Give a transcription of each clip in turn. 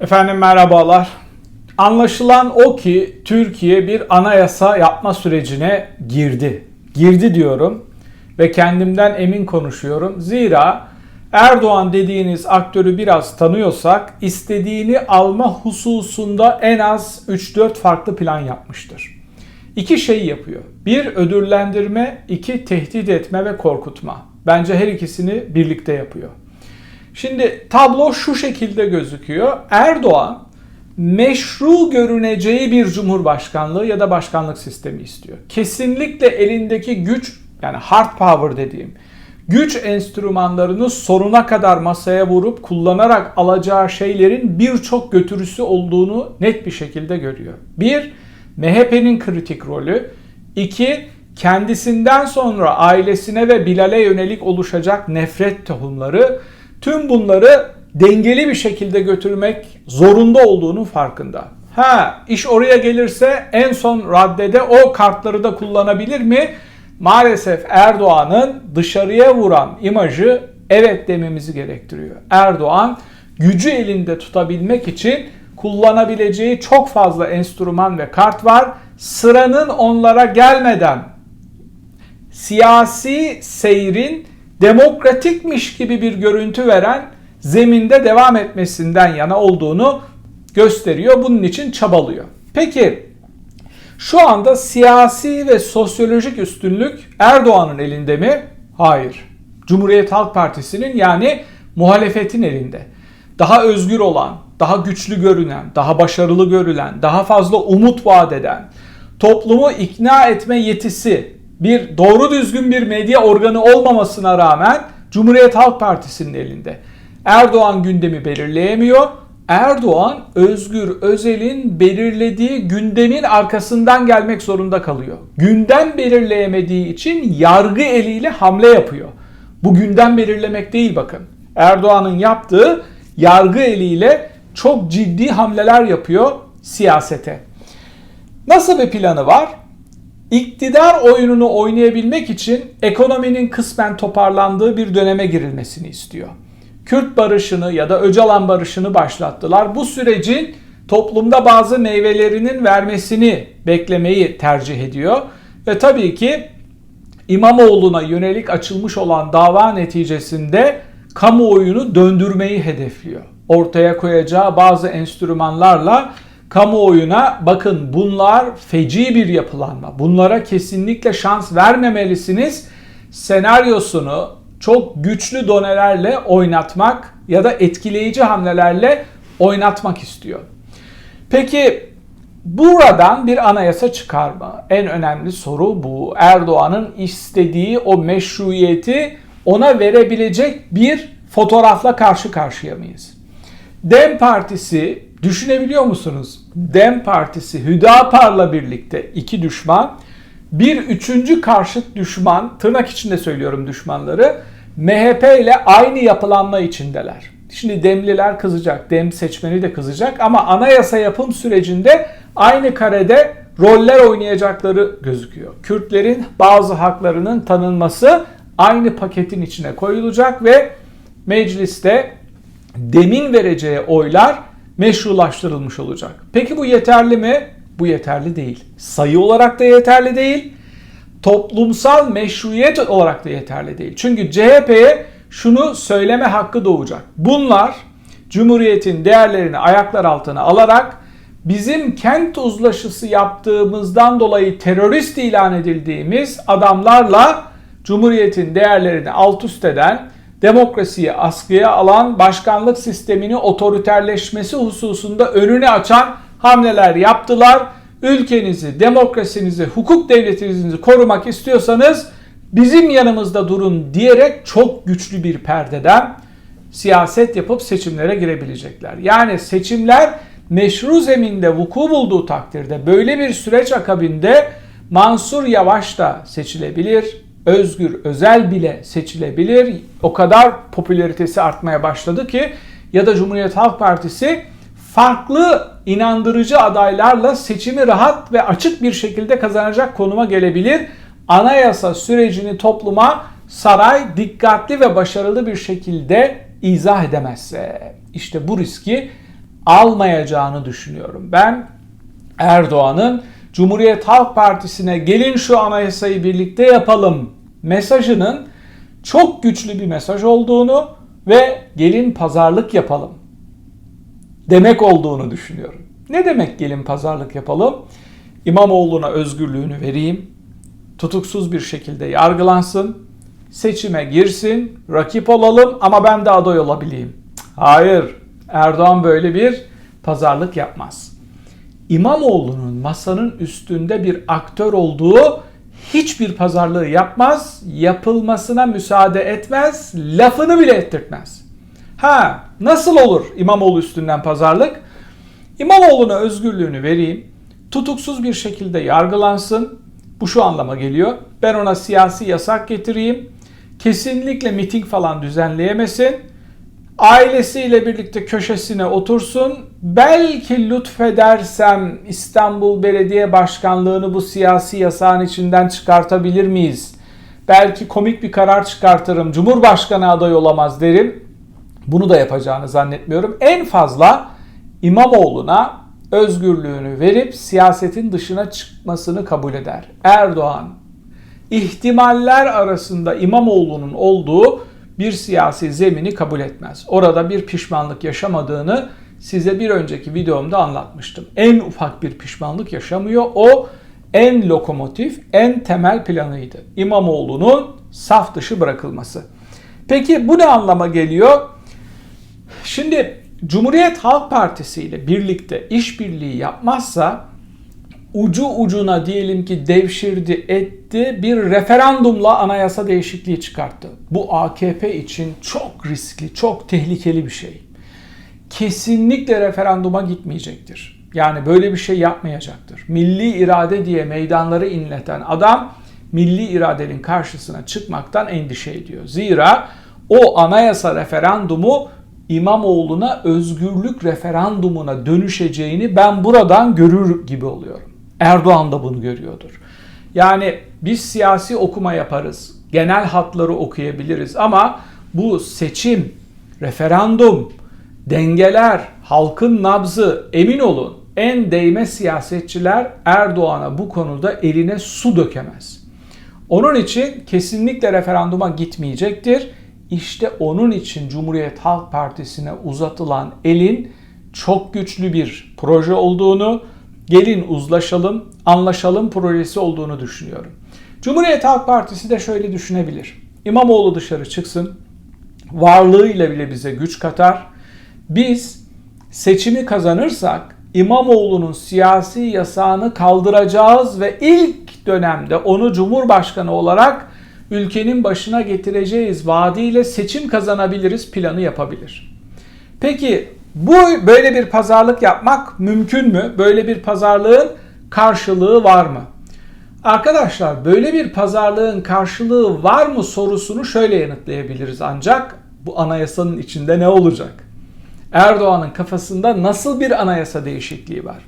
Efendim merhabalar. Anlaşılan o ki Türkiye bir anayasa yapma sürecine girdi. Girdi diyorum ve kendimden emin konuşuyorum. Zira Erdoğan dediğiniz aktörü biraz tanıyorsak istediğini alma hususunda en az 3-4 farklı plan yapmıştır. İki şey yapıyor. Bir ödüllendirme, iki tehdit etme ve korkutma. Bence her ikisini birlikte yapıyor. Şimdi tablo şu şekilde gözüküyor. Erdoğan meşru görüneceği bir cumhurbaşkanlığı ya da başkanlık sistemi istiyor. Kesinlikle elindeki güç yani hard power dediğim güç enstrümanlarını sonuna kadar masaya vurup kullanarak alacağı şeylerin birçok götürüsü olduğunu net bir şekilde görüyor. Bir, MHP'nin kritik rolü. İki, kendisinden sonra ailesine ve Bilal'e yönelik oluşacak nefret tohumları. Tüm bunları dengeli bir şekilde götürmek zorunda olduğunu farkında. Ha iş oraya gelirse en son raddede o kartları da kullanabilir mi? Maalesef Erdoğan'ın dışarıya vuran imajı evet dememizi gerektiriyor. Erdoğan gücü elinde tutabilmek için kullanabileceği çok fazla enstrüman ve kart var. Sıranın onlara gelmeden siyasi seyrin demokratikmiş gibi bir görüntü veren zeminde devam etmesinden yana olduğunu gösteriyor. Bunun için çabalıyor. Peki şu anda siyasi ve sosyolojik üstünlük Erdoğan'ın elinde mi? Hayır. Cumhuriyet Halk Partisi'nin yani muhalefetin elinde. Daha özgür olan, daha güçlü görünen, daha başarılı görülen, daha fazla umut vaat eden, toplumu ikna etme yetisi bir doğru düzgün bir medya organı olmamasına rağmen Cumhuriyet Halk Partisi'nin elinde. Erdoğan gündemi belirleyemiyor. Erdoğan Özgür Özel'in belirlediği gündemin arkasından gelmek zorunda kalıyor. Gündem belirleyemediği için yargı eliyle hamle yapıyor. Bu gündem belirlemek değil bakın. Erdoğan'ın yaptığı yargı eliyle çok ciddi hamleler yapıyor siyasete. Nasıl bir planı var? İktidar oyununu oynayabilmek için ekonominin kısmen toparlandığı bir döneme girilmesini istiyor. Kürt barışını ya da Öcalan barışını başlattılar. Bu sürecin toplumda bazı meyvelerinin vermesini beklemeyi tercih ediyor. Ve tabii ki İmamoğlu'na yönelik açılmış olan dava neticesinde kamuoyunu döndürmeyi hedefliyor. Ortaya koyacağı bazı enstrümanlarla kamuoyuna bakın bunlar feci bir yapılanma. Bunlara kesinlikle şans vermemelisiniz. Senaryosunu çok güçlü donelerle oynatmak ya da etkileyici hamlelerle oynatmak istiyor. Peki buradan bir anayasa çıkar mı? En önemli soru bu. Erdoğan'ın istediği o meşruiyeti ona verebilecek bir fotoğrafla karşı karşıya mıyız? Dem Partisi düşünebiliyor musunuz? Dem Partisi Hüdapar'la birlikte iki düşman bir üçüncü karşıt düşman, tırnak içinde söylüyorum düşmanları, MHP ile aynı yapılanma içindeler. Şimdi Demliler kızacak, Dem seçmeni de kızacak ama anayasa yapım sürecinde aynı karede roller oynayacakları gözüküyor. Kürtlerin bazı haklarının tanınması aynı paketin içine koyulacak ve mecliste Dem'in vereceği oylar meşrulaştırılmış olacak. Peki bu yeterli mi? Bu yeterli değil. Sayı olarak da yeterli değil. Toplumsal meşruiyet olarak da yeterli değil. Çünkü CHP'ye şunu söyleme hakkı doğacak. Bunlar Cumhuriyet'in değerlerini ayaklar altına alarak bizim kent uzlaşısı yaptığımızdan dolayı terörist ilan edildiğimiz adamlarla Cumhuriyet'in değerlerini alt üst eden, demokrasiyi askıya alan, başkanlık sistemini otoriterleşmesi hususunda önünü açan hamleler yaptılar. Ülkenizi, demokrasinizi, hukuk devletinizi korumak istiyorsanız bizim yanımızda durun diyerek çok güçlü bir perdeden siyaset yapıp seçimlere girebilecekler. Yani seçimler meşru zeminde vuku bulduğu takdirde böyle bir süreç akabinde Mansur Yavaş da seçilebilir, Özgür Özel bile seçilebilir. O kadar popülaritesi artmaya başladı ki ya da Cumhuriyet Halk Partisi farklı inandırıcı adaylarla seçimi rahat ve açık bir şekilde kazanacak konuma gelebilir. Anayasa sürecini topluma saray dikkatli ve başarılı bir şekilde izah edemezse işte bu riski almayacağını düşünüyorum. Ben Erdoğan'ın Cumhuriyet Halk Partisi'ne gelin şu anayasayı birlikte yapalım mesajının çok güçlü bir mesaj olduğunu ve gelin pazarlık yapalım demek olduğunu düşünüyorum. Ne demek gelin pazarlık yapalım? İmamoğlu'na özgürlüğünü vereyim. Tutuksuz bir şekilde yargılansın. Seçime girsin. Rakip olalım ama ben de aday olabileyim. Hayır. Erdoğan böyle bir pazarlık yapmaz. İmamoğlu'nun masanın üstünde bir aktör olduğu hiçbir pazarlığı yapmaz, yapılmasına müsaade etmez, lafını bile ettirtmez. Ha, nasıl olur İmamoğlu üstünden pazarlık? İmamoğlu'na özgürlüğünü vereyim, tutuksuz bir şekilde yargılansın. Bu şu anlama geliyor. Ben ona siyasi yasak getireyim. Kesinlikle miting falan düzenleyemesin. Ailesiyle birlikte köşesine otursun. Belki lütfedersem İstanbul Belediye Başkanlığı'nı bu siyasi yasağın içinden çıkartabilir miyiz? Belki komik bir karar çıkartırım. Cumhurbaşkanı aday olamaz derim. Bunu da yapacağını zannetmiyorum. En fazla İmamoğlu'na özgürlüğünü verip siyasetin dışına çıkmasını kabul eder. Erdoğan ihtimaller arasında İmamoğlu'nun olduğu bir siyasi zemini kabul etmez. Orada bir pişmanlık yaşamadığını size bir önceki videomda anlatmıştım. En ufak bir pişmanlık yaşamıyor. O en lokomotif, en temel planıydı. İmamoğlu'nun saf dışı bırakılması. Peki bu ne anlama geliyor? Şimdi Cumhuriyet Halk Partisi ile birlikte işbirliği yapmazsa ucu ucuna diyelim ki devşirdi etti bir referandumla anayasa değişikliği çıkarttı. Bu AKP için çok riskli, çok tehlikeli bir şey. Kesinlikle referanduma gitmeyecektir. Yani böyle bir şey yapmayacaktır. Milli irade diye meydanları inleten adam milli iradenin karşısına çıkmaktan endişe ediyor. Zira o anayasa referandumu İmamoğlu'na özgürlük referandumuna dönüşeceğini ben buradan görür gibi oluyorum. Erdoğan da bunu görüyordur. Yani biz siyasi okuma yaparız. Genel hatları okuyabiliriz ama bu seçim, referandum, dengeler, halkın nabzı emin olun en değme siyasetçiler Erdoğan'a bu konuda eline su dökemez. Onun için kesinlikle referanduma gitmeyecektir işte onun için Cumhuriyet Halk Partisi'ne uzatılan elin çok güçlü bir proje olduğunu, gelin uzlaşalım, anlaşalım projesi olduğunu düşünüyorum. Cumhuriyet Halk Partisi de şöyle düşünebilir. İmamoğlu dışarı çıksın, varlığıyla bile bize güç katar. Biz seçimi kazanırsak İmamoğlu'nun siyasi yasağını kaldıracağız ve ilk dönemde onu Cumhurbaşkanı olarak ülkenin başına getireceğiz vaadiyle seçim kazanabiliriz planı yapabilir. Peki bu böyle bir pazarlık yapmak mümkün mü? Böyle bir pazarlığın karşılığı var mı? Arkadaşlar böyle bir pazarlığın karşılığı var mı sorusunu şöyle yanıtlayabiliriz ancak bu anayasanın içinde ne olacak? Erdoğan'ın kafasında nasıl bir anayasa değişikliği var?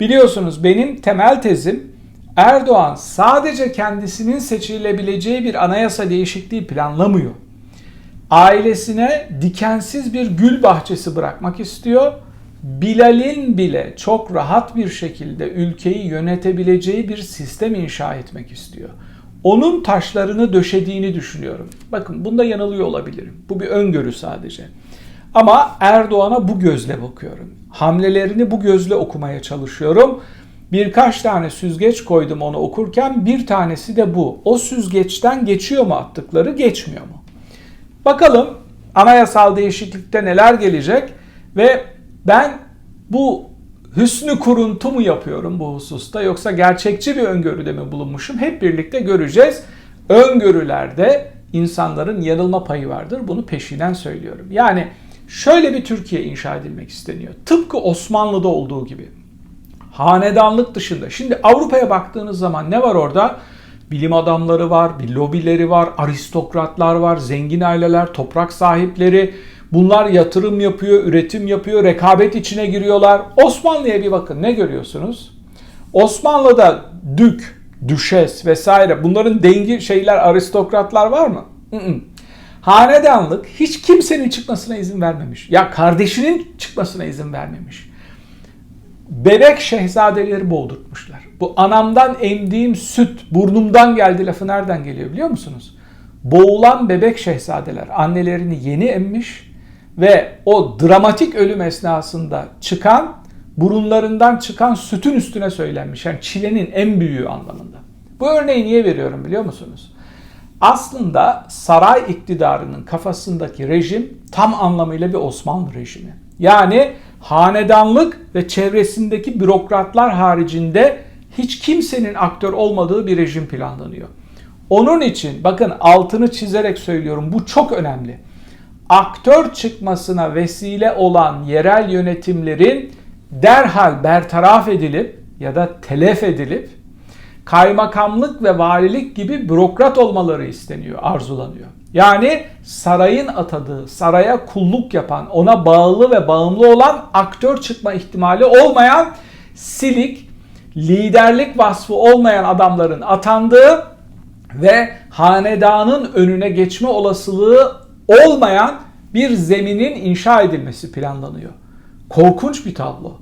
Biliyorsunuz benim temel tezim Erdoğan sadece kendisinin seçilebileceği bir anayasa değişikliği planlamıyor. Ailesine dikensiz bir gül bahçesi bırakmak istiyor. Bilal'in bile çok rahat bir şekilde ülkeyi yönetebileceği bir sistem inşa etmek istiyor. Onun taşlarını döşediğini düşünüyorum. Bakın bunda yanılıyor olabilirim. Bu bir öngörü sadece. Ama Erdoğan'a bu gözle bakıyorum. Hamlelerini bu gözle okumaya çalışıyorum. Birkaç tane süzgeç koydum onu okurken bir tanesi de bu. O süzgeçten geçiyor mu attıkları geçmiyor mu? Bakalım anayasal değişiklikte neler gelecek ve ben bu hüsnü kuruntu mu yapıyorum bu hususta yoksa gerçekçi bir öngörüde mi bulunmuşum hep birlikte göreceğiz. Öngörülerde insanların yanılma payı vardır. Bunu peşinen söylüyorum. Yani şöyle bir Türkiye inşa edilmek isteniyor. Tıpkı Osmanlı'da olduğu gibi hanedanlık dışında. Şimdi Avrupa'ya baktığınız zaman ne var orada? Bilim adamları var, bir lobileri var, aristokratlar var, zengin aileler, toprak sahipleri. Bunlar yatırım yapıyor, üretim yapıyor, rekabet içine giriyorlar. Osmanlı'ya bir bakın ne görüyorsunuz? Osmanlı'da dük, düşes vesaire bunların dengi şeyler aristokratlar var mı? Hanedanlık hiç kimsenin çıkmasına izin vermemiş. Ya kardeşinin çıkmasına izin vermemiş. Bebek şehzadeleri boğdurtmuşlar. Bu anamdan emdiğim süt burnumdan geldi lafı nereden geliyor biliyor musunuz? Boğulan bebek şehzadeler annelerini yeni emmiş ve o dramatik ölüm esnasında çıkan burunlarından çıkan sütün üstüne söylenmiş. Yani çilenin en büyüğü anlamında. Bu örneği niye veriyorum biliyor musunuz? Aslında saray iktidarının kafasındaki rejim tam anlamıyla bir Osmanlı rejimi. Yani hanedanlık ve çevresindeki bürokratlar haricinde hiç kimsenin aktör olmadığı bir rejim planlanıyor. Onun için bakın altını çizerek söylüyorum bu çok önemli. Aktör çıkmasına vesile olan yerel yönetimlerin derhal bertaraf edilip ya da telef edilip kaymakamlık ve valilik gibi bürokrat olmaları isteniyor, arzulanıyor. Yani sarayın atadığı, saraya kulluk yapan, ona bağlı ve bağımlı olan aktör çıkma ihtimali olmayan silik, liderlik vasfı olmayan adamların atandığı ve hanedanın önüne geçme olasılığı olmayan bir zeminin inşa edilmesi planlanıyor. Korkunç bir tablo.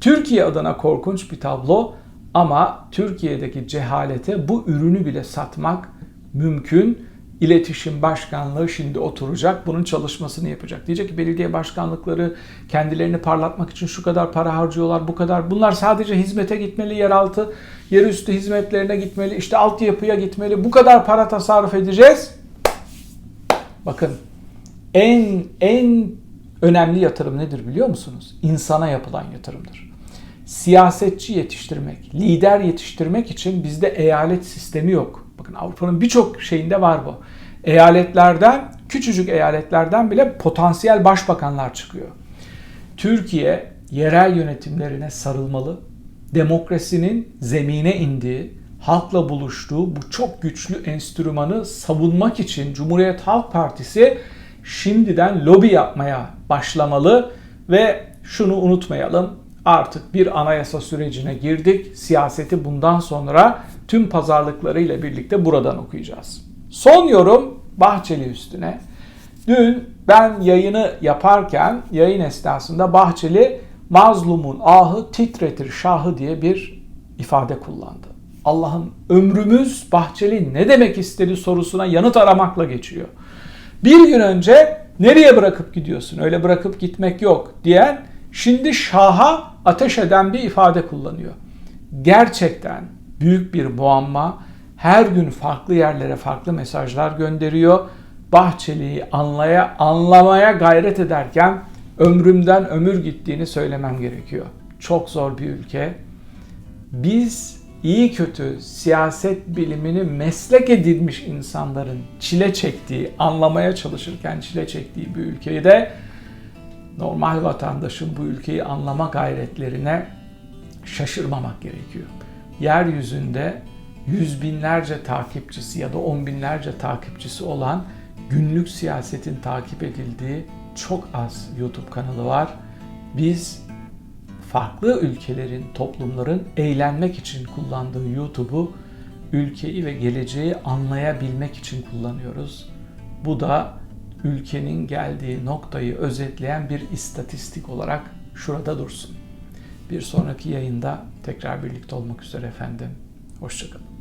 Türkiye adına korkunç bir tablo ama Türkiye'deki cehalete bu ürünü bile satmak mümkün. İletişim Başkanlığı şimdi oturacak, bunun çalışmasını yapacak. Diyecek ki belediye başkanlıkları kendilerini parlatmak için şu kadar para harcıyorlar, bu kadar. Bunlar sadece hizmete gitmeli, yeraltı, yerüstü hizmetlerine gitmeli, işte altyapıya gitmeli. Bu kadar para tasarruf edeceğiz. Bakın en en önemli yatırım nedir biliyor musunuz? İnsana yapılan yatırımdır. Siyasetçi yetiştirmek, lider yetiştirmek için bizde eyalet sistemi yok. Bakın Avrupa'nın birçok şeyinde var bu. Eyaletlerden, küçücük eyaletlerden bile potansiyel başbakanlar çıkıyor. Türkiye yerel yönetimlerine sarılmalı. Demokrasinin zemine indiği, halkla buluştuğu bu çok güçlü enstrümanı savunmak için Cumhuriyet Halk Partisi şimdiden lobi yapmaya başlamalı ve şunu unutmayalım. Artık bir anayasa sürecine girdik. Siyaseti bundan sonra tüm pazarlıklarıyla birlikte buradan okuyacağız. Son yorum Bahçeli üstüne. Dün ben yayını yaparken yayın esnasında Bahçeli mazlumun ahı titretir şahı diye bir ifade kullandı. Allah'ın ömrümüz Bahçeli ne demek istedi sorusuna yanıt aramakla geçiyor. Bir gün önce nereye bırakıp gidiyorsun öyle bırakıp gitmek yok diyen şimdi şaha ateş eden bir ifade kullanıyor. Gerçekten büyük bir muamma. Her gün farklı yerlere farklı mesajlar gönderiyor. Bahçeli'yi anlaya, anlamaya gayret ederken ömrümden ömür gittiğini söylemem gerekiyor. Çok zor bir ülke. Biz iyi kötü siyaset bilimini meslek edilmiş insanların çile çektiği, anlamaya çalışırken çile çektiği bir ülkeyi de normal vatandaşın bu ülkeyi anlama gayretlerine şaşırmamak gerekiyor. Yeryüzünde yüz binlerce takipçisi ya da on binlerce takipçisi olan günlük siyasetin takip edildiği çok az YouTube kanalı var. Biz farklı ülkelerin, toplumların eğlenmek için kullandığı YouTube'u ülkeyi ve geleceği anlayabilmek için kullanıyoruz. Bu da ülkenin geldiği noktayı özetleyen bir istatistik olarak şurada dursun. Bir sonraki yayında tekrar birlikte olmak üzere efendim. Hoşçakalın.